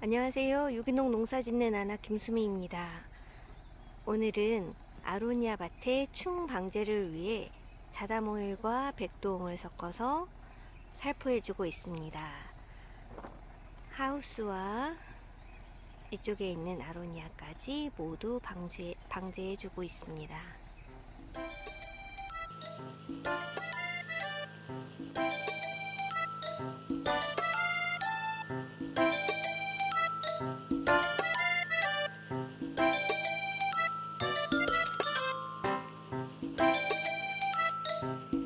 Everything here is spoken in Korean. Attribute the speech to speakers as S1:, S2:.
S1: 안녕하세요. 유기농 농사 짓는 아나 김수미입니다. 오늘은 아로니아 밭의 충 방제를 위해 자다모일과 백도홍을 섞어서 살포해주고 있습니다. 하우스와 이쪽에 있는 아로니아까지 모두 방제, 방제해주고 있습니다. thank you